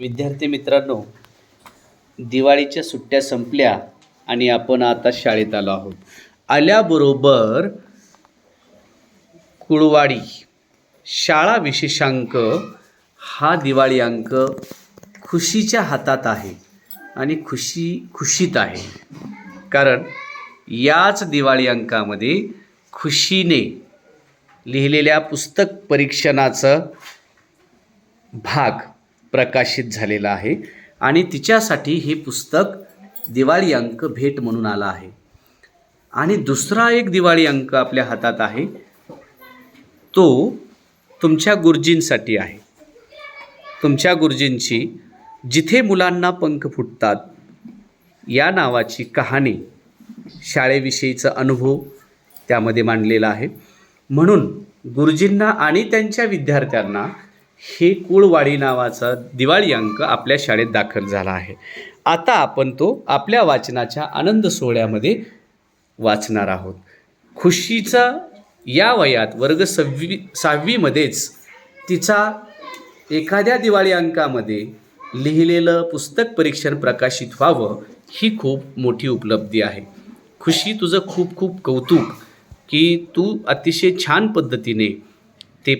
विद्यार्थी मित्रांनो दिवाळीच्या सुट्ट्या संपल्या आणि आपण आता शाळेत आलो आहोत. आल्याबरोबर कुळवाडी शाळा विशेषांक हा दिवाळी अंक खुशीच्या हातात आहे आणि खुशी खुशीत आहे. कारण याच दिवाळी अंकामध्ये खुशीने लिहिलेल्या पुस्तक परीक्षणाचं भाग प्रकाशित झालेला आहे आणि तिच्यासाठी हे पुस्तक दिवाळी अंक भेट म्हणून आला आहे. आणि दुसरा एक दिवाळी अंक आपल्या हातात आहे. तो तुमच्या गुरुजींसाठी आहे. तुमच्या गुरुजींची जिथे मुलांना पंख फुटतात या नावाची कहाणी शाळेविषयीचा अनुभव त्यामध्ये मांडलेला आहे. म्हणून गुरुजींना आणि त्यांच्या विद्यार्थ्यांना हे कुळवाडी नावाचा दिवाळी अंक आपल्या शाळेत दाखल झाला आहे. आता आपण तो आपल्या वाचनाच्या आनंद सोहळ्यामध्ये वाचणार आहोत. खुशीचा या वयात वर्ग सव्वी सहावीमध्येच तिचा एखाद्या दिवाळी अंकामध्ये लिहिलेलं पुस्तक परीक्षण प्रकाशित व्हावं ही खूप मोठी उपलब्धी आहे. खुशी तुझं खूप खूप कौतुक की तू अतिशय छान पद्धतीने ते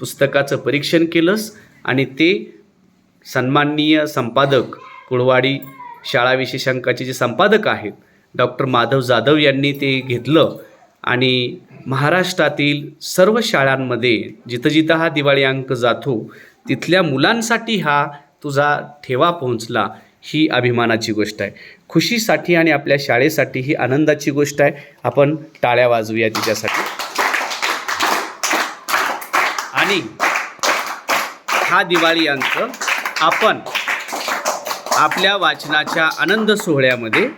पुस्तकाचं परीक्षण केलंस आणि ते सन्माननीय संपादक कुळवाडी शाळा विशेषांकाचे जे संपादक आहेत डॉक्टर माधव जाधव यांनी ते घेतलं. आणि महाराष्ट्रातील सर्व शाळांमध्ये जिथं जिथं हा दिवाळी अंक जातो तिथल्या मुलांसाठी हा तुझा ठेवा पोहोचला ही अभिमानाची गोष्ट आहे. खुशीसाठी आणि आपल्या शाळेसाठी ही आनंदाची गोष्ट आहे. आपण टाळ्या वाजवूया तिच्यासाठी. आणि हा दिवाळी अंक आपण आपल्या वाचनाच्या आनंद सोहळ्यामध्ये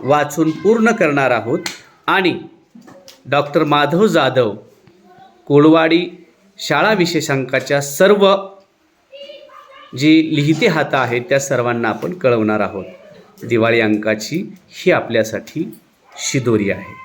वाचून पूर्ण करणार आहोत. आणि डॉक्टर माधव जाधव कोळवाडी शाळा विशेषांकाच्या सर्व जी लिहिते हातं आहेत त्या सर्वांना आपण कळवणार आहोत. दिवाळी अंकाची ही आपल्यासाठी शिदोरी आहे.